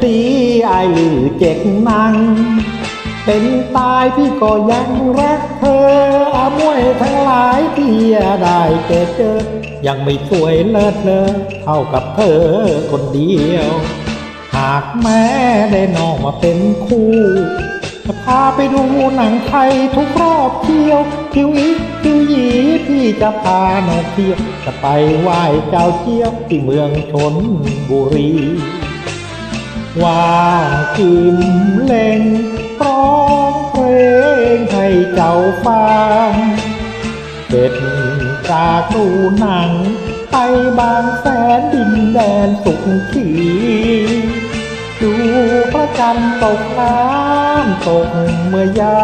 สีไอายลือเจ็กนัง เป็นตายพี่ก็ยังรักเธออามวยทั้งหลายที่ได้เจอเจอ ยังไม่สวยเลิศเลอเท่ากับเธอคนเดียว หากแม้ได้น้องมาเป็นคู่จะพาไปดูหนังไทยทุกรอบเที่ยวคิวอีคิวหยีพี่จะพาน้องเที่ยวจะไปไหว้เจ้าเที่ยวที่เมืองชนบุรี ว่ากิมเล่งร้องเพลงให้เจ้าฟังเป็นจากดูหนัง ไปบางแสนดินแดนสุขขีดูพระจันทร์ตกน้ำตกเมื่อยา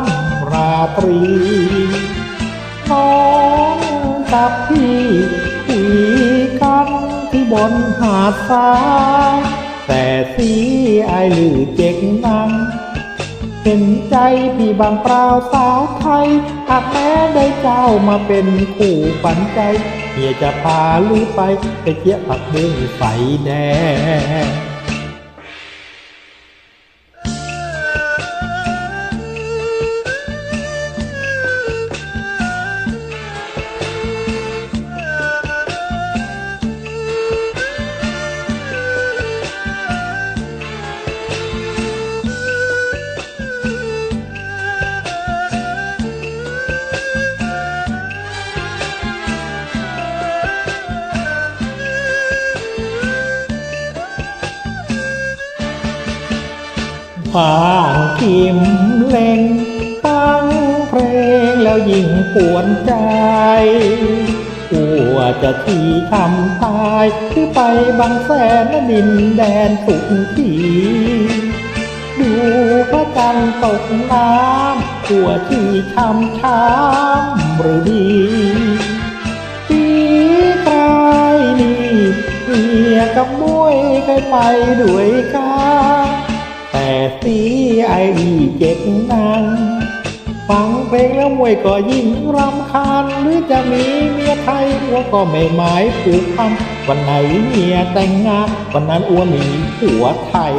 มราตรีน้องกับพี่คุยกันที่บนหาดทราย หรือเจ๊กนังเห็นใจพี่บางเปล่าสาวไทยหากแม้ได้เจ้ามาเป็นคู่ฝันใจเฮียจะพาลือไปไปเที่ยวผักบุ้งไฟแดง ฟังกิมเล่งฟังเพลงแล้วยิ่งปวนใจกลัวจะที่ทำตายคือไปบางแสนดินแดนสุขทีดูพระจันทร์ตกน้ำกลัวที่ทำช้ำหรือดีปีกายนี่เมียกับมวยเคยไปด้วยกัน สีไอดีเจ็บนังฟังเพลงแล้วมวยก็ยิ่งรำคาญ หรือจะมีเมียไทยอัวก็ไม่หมายผูกพันวันไหนเมียแต่งงานวันนั้นอัวมีผัวไทย